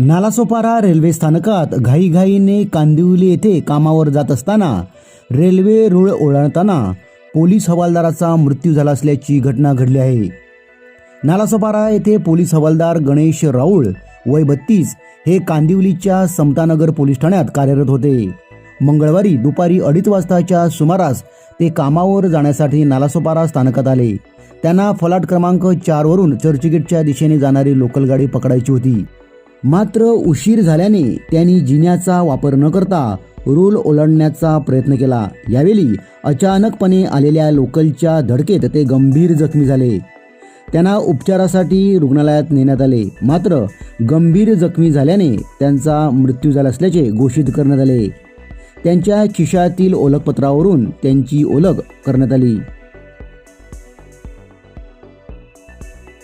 Nalasopara railway स्थानकात घाईघाईने कांदिवली येथे कामावर जात असताना रेल्वे रुळ ओलांडताना पोलीस हवालदाराचा मृत्यू झाला असल्याची घटना घडली आहे. नालासोपारा येथे पोलीस हवालदार गणेश राऊळ वय बत्तीस हे कांदिवलीच्या समतानगर पोलीस ठाण्यात कार्यरत होते. मंगळवारी दुपारी अडीच वाजताच्या सुमारास ते कामावर जाण्यासाठी नालासोपारा स्थानकात आले. त्यांना फलाट क्रमांक चारवरून चर्चगेटच्या दिशेने जाणारी लोकल गाडी पकडायची होती. मात्र उशीर झाल्याने त्यांनी जिन्याचा वापर न करता रूल ओलांडण्याचा प्रयत्न केला. यावेळी अचानकपणे आलेल्या लोकलच्या धडकेत ते गंभीर जखमी झाले. त्यांना उपचारासाठी रुग्णालयात नेण्यात आले. मात्र गंभीर जखमी झाल्याने त्यांचा मृत्यू झाला असल्याचे घोषित करण्यात आले. त्यांच्या खिशातील ओळखपत्रावरून त्यांची ओळख करण्यात आली.